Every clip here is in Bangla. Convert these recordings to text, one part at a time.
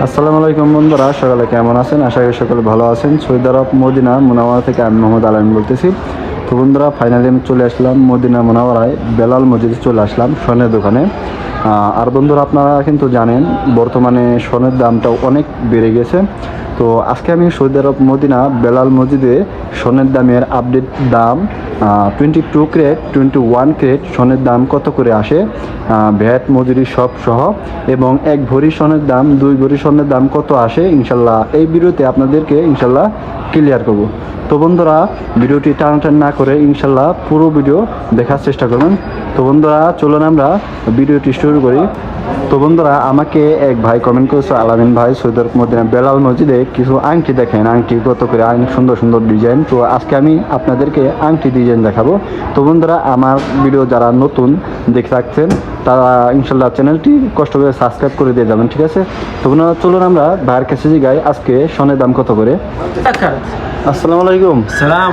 আসসালামু আলাইকুম বন্ধুরা, সকালে কেমন আছেন? আশা করি সকলে ভালো আছেন। সৈদার আরব মদিনা মুনাওয়ারা থেকে আমি মোহাম্মদ আলম বলতেছি। তো বন্ধুরা ফাইনালি আমি চলে আসলাম মদিনা মুনাওয়ারায়, বেলাল মসজিদে চলে আসলাম, স্বর্ণের দোকানে। আর বন্ধুরা আপনারা কিন্তু জানেন, বর্তমানে স্বর্ণের দামটা অনেক বেড়ে গেছে। তো আজকে আমি সৌদি আরব মদিনা বেলাল মসজিদে স্বর্ণের দামের আপডেট দাম twenty two carat twenty one carat স্বর্ণের দাম কত করে আসে ভ্যাট মজুরি সব সহ, এবং এক ভরি স্বর্ণের দাম, দুই ভরি স্বর্ণের দাম কত আসে, ইনশাল্লাহ এই ভিডিওতে আপনাদেরকে ইনশাল্লাহ ক্লিয়ার করব। তো বন্ধুরা, ভিডিওটি টানাটান না করে ইনশাল্লাহ পুরো ভিডিও দেখার চেষ্টা করবেন। তো বন্ধুরা চলুন আমরা ভিডিওটি শুরু করি। তো বন্ধুরা আমাকে এক ভাই কমেন্ট করেছে আলামিন ভাই সৈদর মদিনা বেলাল মসজিদে কিছু আংটি দেখেন। আংটি কত করে অনেক সুন্দর সুন্দর ডিজাইন তো আজকে আমি আপনাদেরকে আংটি ডিজাইন দেখাবো। তো বন্ধুরা আমার ভিডিও যারা নতুন দেখে থাকছেন তারা ইনশাল্লাহ চ্যানেলটি কষ্ট করে সাবস্ক্রাইব করে দিয়ে যাবেন ঠিক আছে? তো বন্ধুরা চলুন আমরা ভাইয়ের কাছে জিগাই আজকে সোনের দাম কত করে? আসসালামু আলাইকুম। সালাম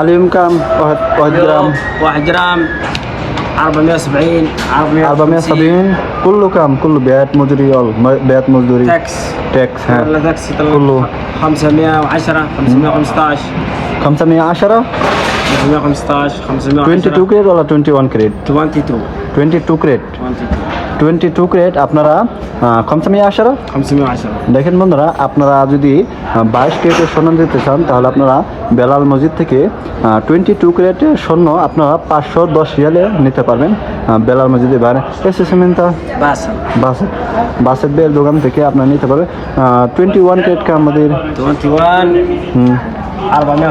আলিম কাম 470 470 كله كام كله بيات مزدوري اول بيات مزدوري تاكس تاكس ها والله تاكس كله 510 515 510 515 510 22 كريت ولا 21 كريت 22 22 كريت 22 টোয়েন্টি টু ক্রেড আপনারা কমসামি আসার কমসামি আসার দেখেন বন্ধুরা আপনারা যদি বাইশ ক্রেটের স্বর্ণ দিতে চান তাহলে আপনারা বেলাল মসজিদ থেকে টোয়েন্টি টু ক্রেটের স্বর্ণ আপনারা পাঁচশো দশ রিয়ালে নিতে পারবেন। বেলাল মসজিদে বাইরে এসেসমেন্টা বাস। বাস। বাসের বের দোকান থেকে আপনারা নিতে পারবেন। টোয়েন্টি ওয়ান ক্রেট কে আমাদের? Twenty one. আরবামে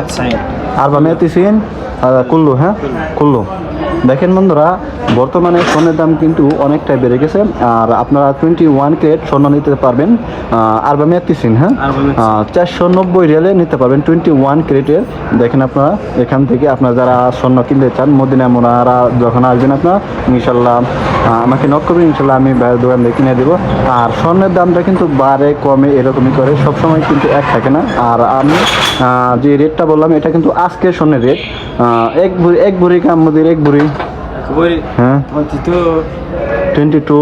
আরবামে তিসিন। কুল্লু হ্যাঁ? কুল্লু। দেখেন বন্ধুরা বর্তমানে স্বর্ণের দাম কিন্তু অনেকটাই বেড়ে গেছে আর আপনারা টোয়েন্টি ওয়ান ক্রেট স্বর্ণ নিতে পারবেন আর বামে তিসিন হ্যাঁ? চারশো নব্বই রিয়ালে নিতে পারবেন টোয়েন্টি ওয়ান ক্রেটের দেখেন আপনারা এখান থেকে আপনারা যারা স্বর্ণ কিনতে চান মদিনা মোনারা যখন আসবেন আপনারা ইনশাল্লাহ আমাকে নক করবেন ইনশাল্লাহ আমি বাইরের দোকান থেকে কিনে দেবো। আর স্বর্ণের দামটা কিন্তু বাড়ে কমে এরকমই করে সবসময় কিন্তু এক থাকে না। আর আমি যে রেটটা বললাম এটা কিন্তু আজকের স্বর্ণের রেট। এক ভরি এক ভরি কামদের এক ভরি। Kaburi. Huh? 22. Two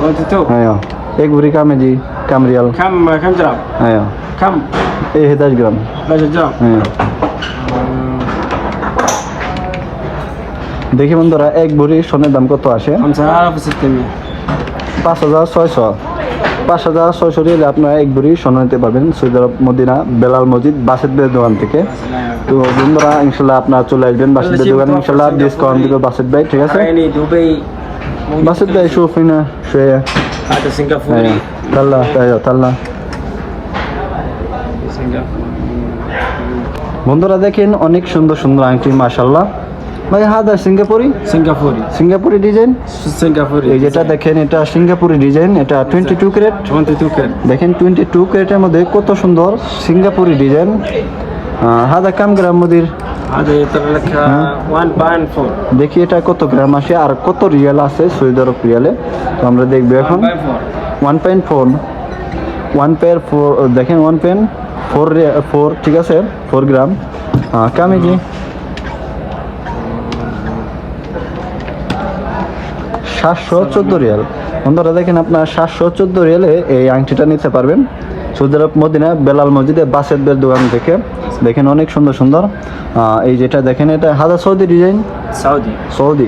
22. Ayo. Ek buri kam hai ji? Kam real. Kam kam gram. Ayo. Kam. Eh 10 gram. 10 gram. Ayo. দেখি বন্ধুরা এক ভরি সোনের দাম কত আছে পাঁচ হাজার ছয়শো পাঁচ হাজার ছয়শো রিয়ালে আপনারা এক ভরি সোনা নিতে পারবেন সৈদার মদিনা বেলাল মসজিদ বাসের ভাইয়ের দোকান থেকে। তো বন্ধুরা ইনশাল্লাহ আপনারা চলে আসবেন বাসের ভাইয়ের দোকান। ইনশাল্লাহ ডিসকাউন্ট দিবে বাসের ভাই ঠিক আছে? বাসের ভাই শৌফিনা শোয়া। শুয়ে হ্যাঁ, বন্ধুরা দেখেন অনেক সুন্দর সুন্দর আংটি মাসাল্লাহ ভাই হাদা সিঙ্গাপুরি? সিঙ্গাপুরি। সিঙ্গাপুরি ডিজাইন সিঙ্গাপুরি এই যেটা দেখেন এটা সিঙ্গাপুরি ডিজাইন এটা twenty two carat twenty two carat দেখেন টোয়েন্টি টু ক্যারেটের মধ্যে কত সুন্দর সিঙ্গাপুরি ডিজাইন হাদা কাম গ্রাম মোদির। হ্যাঁ। দেখি এটা কত গ্রাম আছে আর কত রিয়াল আছে সৌদি আরব রিয়ালে। তো আমরা দেখব এখন। One point four one pair four দেখেন ওয়ান পয়েন্ট ফোর ফোর ঠিক আছে? ফোর গ্রাম কামিজি। সাতশো চোদ্দ রিয়াল। বন্ধুরা, দেখেন আপনার সাতশো চোদ্দ রিয়ালে এই আংটিটা নিতে পারবেন। সৌদি আরব মদিনা বেলাল মসজিদে বাসের দোকান থেকে। দেখেন অনেক সুন্দর সুন্দর। এই যেটা দেখেন এটা হাজার সৌদি ডিজাইন? সৌদি। সৌদি।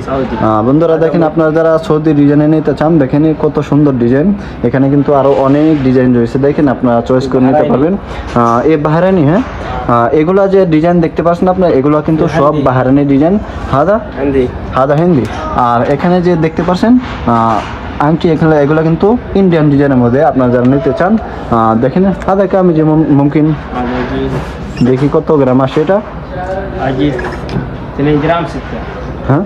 বন্ধুরা দেখেন আপনারা যারা সৌদি ডিজাইনে নিতে চান দেখেন কত সুন্দর ডিজাইন। এখানে কিন্তু আরও অনেক ডিজাইন রয়েছে দেখেন আপনারা চয়েস করে নিতে পারবেন। এ বাহারানি হ্যাঁ? এগুলা যে ডিজাইন দেখতে পাচ্ছেন আপনার এগুলো কিন্তু সব বাহারানি ডিজাইন। হাদা হাদা হিন্দি। আর এখানে যে দেখতে পাচ্ছেন আংটি এখানে এগুলো কিন্তু ইন্ডিয়ান ডিজাইনের মধ্যে আপনারা যারা নিতে চান দেখেন হাদাকে আমি যেমন মুমকিন। দেখি কত গ্রাম আছে এটা? গ্রাম হ্যাঁ?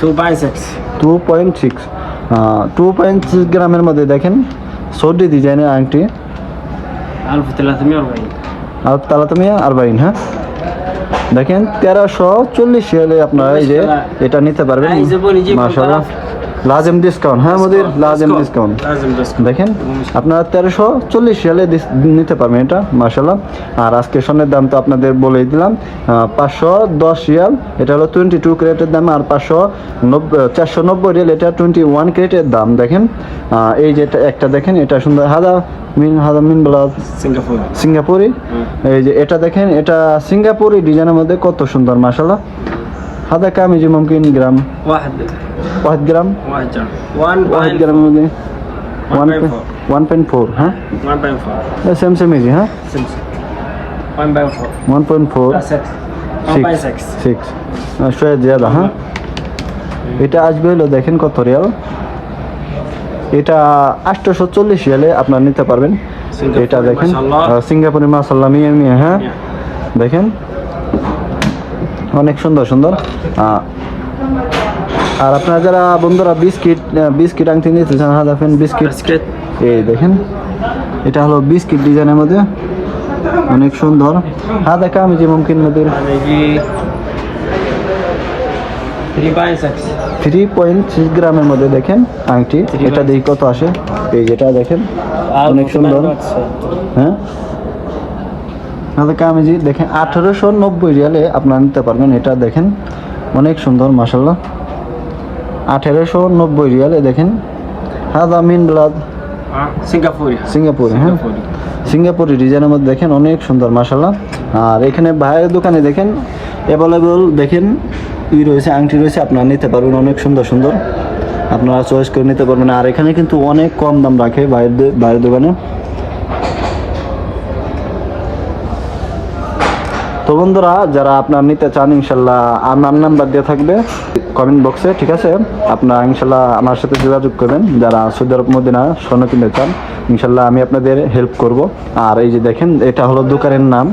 Two point six two point six two point six গ্রামের মধ্যে দেখেন সৌদি ডিজাইনের আংটি। আর তালাতমিয়া আরবাইন আলফ তালাতমিয়া হ্যাঁ? দেখেন তেরোশো চল্লিশ রিয়ালে আপনারা এই যে এটা নিতে পারবেন। মাসাল্লাহ يبون يجيب মাশাআল্লাহ الطرف লাজেম ডিসকাউন্ট হ্যাঁ মোদির লাজেম ডিসকাউন্ট لازم ديسكاونت দেখেন আপনারা তেরোশো চল্লিশ রিয়ালে দিস- নিতে পারবেন এটা মার্শাল্লাহ আর আজকে স্বর্ণের দাম তো আপনাদের বলেই দিলাম পাঁচশো দশ রিয়াল এটা হলো টোয়েন্টি টু ক্রেটের দাম আর পাঁচশো নব্বই চারশো নব্বই রিয়াল এটা টোয়েন্টি ওয়ান ক্রেটের দাম দেখেন আহ, এই যে এটা- একটা দেখেন এটা সুন্দর হাদা মিন হাদা মিন বলা سنغافورة সিঙ্গাপুরি এই যে এটা দেখেন এটা সিঙ্গাপুরি ডিজাইনের মধ্যে কত সুন্দর মার্শাল্লাহ হাদা কামি যে মুমকিন গ্রাম واحد ওয়াহিদ গ্রাম واحد جرام 1 ওয়াহিদ 1 গ্রামের মধ্যে ওয়ান 1.4 ওয়ান পয়েন্ট ফোর হ্যাঁ 1.4 সেম সেম ইজি হ্যাঁ سمسم 1.4 ওয়ান পয়েন্ট ফোর 6 1.6 সিক্স শোয়া জিয়াদা হ্যাঁ এটা আসবে হলো দেখেন কত রিয়াল এটা আটশোশো চল্লিশ রিয়ালে আপনার নিতে পারবেন সিঙ্গাপুরি এটা দেখেন মাশাআল্লাহ। আহ, সিঙ্গাপুরি মাসাল্লাহ মিয়া মিয়া হ্যাঁ দেখেন অনেক সুন্দর সুন্দর আহ, আর আপনারা যারা বন্ধুরা বিস্কিট বিস্কিট আংটি নিতে চান হাজার ফেন বিস্কিট এই দেখেন এটা হলো বিস্কিট ডিজাইনের মধ্যে। অনেক সুন্দর। হ্যাঁ দেখা আমি যে মুমকিন নদীর থ্রি পয়েন্ট সিক্স গ্রামের মধ্যে দেখেন আংটি। এটা দেখি কত আসে। এই যেটা দেখেন অনেক সুন্দর। হ্যাঁ? কামিজি দেখেন আঠেরোশো নব্বই রিয়ালে আপনারা নিতে পারবেন। এটা দেখেন অনেক সুন্দর মাসাল্লাহ আঠেরোশো নব্বই রিয়ালে দেখেন। হাজা মিন ব্লাদ সিঙ্গাপুর। সিঙ্গাপুরি হ্যাঁ? সিঙ্গাপুরি। ডিজাইনের মধ্যে দেখেন অনেক সুন্দর মাসাল্লাহ আর এখানে ভাইয়ের দোকানে দেখেন অ্যাভেলেবল দেখেন ই রয়েছে আংটি রয়েছে আপনারা নিতে পারবেন অনেক সুন্দর সুন্দর। আপনারা চয়েস করে নিতে পারবেন। আর এখানে কিন্তু অনেক কম দাম রাখে বাইরের বাইরের দোকানে। তো বন্ধুরা, যারা আপনার নিতে চান, ইনশাল্লাহ আমার নাম্বার দিয়ে থাকবে কমেন্ট বক্সে ঠিক আছে? আপনার ইনশাল্লাহ আমার সাথে যোগাযোগ করবেন। যারা সৌদি আরব মদিনা স্বর্ণ কিনতে চান, ইনশাল্লাহ আমি আপনাদের হেল্প করব। আর এই যে দেখেন, এটা হলো দোকানের নাম।